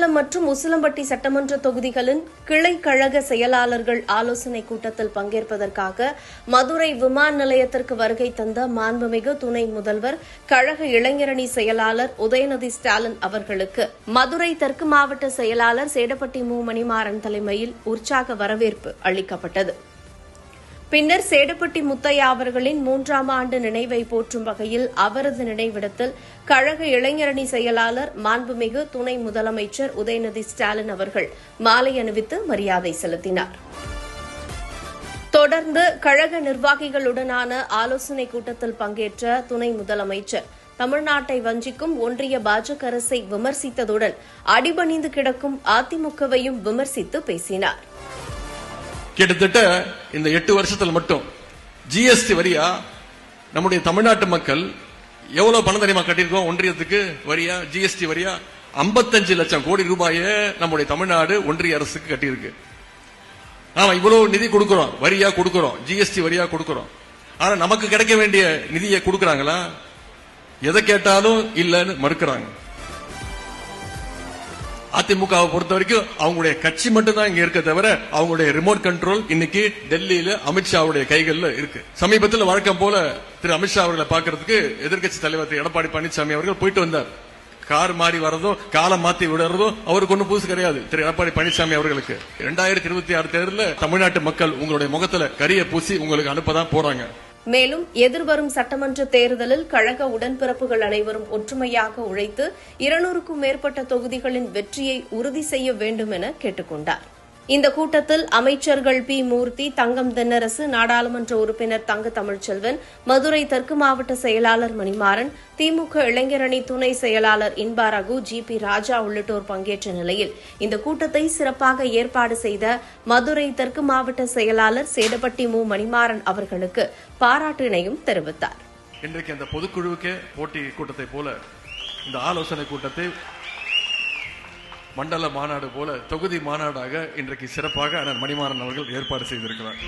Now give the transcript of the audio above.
மண்டலம் மற்றும் உசிலம்பட்டி சட்டமன்ற தொகுதிகளின் கிளை கழக செயலாளர்கள் ஆலோசனைக் கூட்டத்தில் பங்கேற்பதற்காக மதுரை விமான நிலையத்திற்கு வருகை தந்த மாண்புமிகு துணை முதல்வர் கழக இளைஞரணி செயலாளர் உதயநிதி ஸ்டாலின் அவர்களுக்கு மதுரை தெற்கு மாவட்ட செயலாளர் சேடப்பட்டி மு மணிமாறன் தலைமையில் உற்சாக வரவேற்பு அளிக்கப்பட்டது. பின்னர் சேடுபட்டி முத்தையா அவர்களின் மூன்றாம் ஆண்டு நினைவை போற்றும் வகையில் அவரது நினைவிடத்தில் கழக இளைஞரணி செயலாளர் மாண்புமிகு துணை முதலமைச்சர் உதயநிதி ஸ்டாலின் அவர்கள் மாலை அணிவித்து மரியாதை செலுத்தினார். தொடர்ந்து கழக நிர்வாகிகளுடனான ஆலோசனைக் கூட்டத்தில் பங்கேற்ற துணை முதலமைச்சர் தமிழ்நாட்டை வஞ்சிக்கும் ஒன்றிய பாஜக அரசை விமர்சித்ததுடன் அடிபணிந்து கிடக்கும் அதிமுகவையும் விமர்சித்து பேசினார். கிட்டத்தட்ட இந்த எட்டு வருஷத்தில் மட்டும் ஜிஎஸ்டி வரியா நம்முடைய தமிழ்நாட்டு மக்கள் எவ்வளவு பணம் தெரியுமா கட்டியிருக்கோம்? ஒன்றியத்துக்கு வரியா? ஜிஎஸ்டி வரியா? 55 லட்சம் கோடி ரூபாயை நம்முடைய தமிழ்நாடு ஒன்றிய அரசுக்கு கட்டியிருக்கு. நாம இவ்வளவு நிதி கொடுக்கிறோம். வரியா கொடுக்கிறோம். ஜிஎஸ்டி வரியா கொடுக்கிறோம். ஆனா நமக்கு கிடைக்க வேண்டிய நிதியை கொடுக்கறாங்களா? எதை கேட்டாலும் இல்லைன்னு மறுக்கிறாங்க. அதிமுகவை பொறுத்த வரைக்கும் அவங்களுடைய கட்சி மட்டும் தான் இங்க இருக்க தவிர அவங்களுடைய ரிமோட் கண்ட்ரோல் இன்னைக்கு டெல்லியில அமித்ஷாவுடைய கைகள்ல இருக்கு. சமீபத்தில் வழக்கம் போல திரு அமித்ஷா அவர்களை பார்க்கறதுக்கு எதிர்க்கட்சி தலைவர் திரு எடப்பாடி பழனிசாமி அவர்கள் போயிட்டு வந்தார். கார் மாறி வர்றதோ காலம் மாத்தி விடுறதோ அவருக்கு ஒன்றும் புதுசு கிடையாது திரு எடப்பாடி பழனிசாமி அவர்களுக்கு. இரண்டாயிரத்தி இருபத்தி ஆறு தேர்தலில் தமிழ்நாட்டு மக்கள் உங்களுடைய முகத்துல கரிய பூசி உங்களுக்கு அனுப்பதான் போறாங்க. மேலும் எதிர்வரும் சட்டமன்ற தேர்தலில் கழக உடன்பிறப்புகள் அனைவரும் ஒற்றுமையாக உழைத்து இருநூறுக்கும் மேற்பட்ட தொகுதிகளின் வெற்றியை உறுதி செய்ய வேண்டும் என கேட்டுக் கொண்டார் இந்த கூட்டத்தில் அமைச்சர்கள் பி மூர்த்தி தங்கம் தென்னரசு நாடாளுமன்ற உறுப்பினர் தங்க தமிழ்ச்செல்வன் மதுரை தெற்கு மாவட்ட செயலாளர் மணிமாறன் திமுக இளைஞரணி துணை செயலாளர் இன்பா ரகு ஜி பி ராஜா உள்ளிட்டோர் பங்கேற்ற நிலையில் இந்த கூட்டத்தை சிறப்பாக ஏற்பாடு செய்த மதுரை தெற்கு மாவட்ட செயலாளர் சேடப்பட்டி மு. மணிமாறன் அவர்களுக்கு பாராட்டினையும் தெரிவித்தார். இன்றைக்கு அந்த பொதுக்குழுவுக்கே போட்டி கூட்டத்தை போல இந்த ஆலோசனை கூட்டத்தை மண்டல மாநாடு போல தொகுதி மாநாடாக இன்றைக்கு சிறப்பாக அண்ணன் மணிமாறன் அவர்கள் ஏற்பாடு செய்திருக்கிறார்.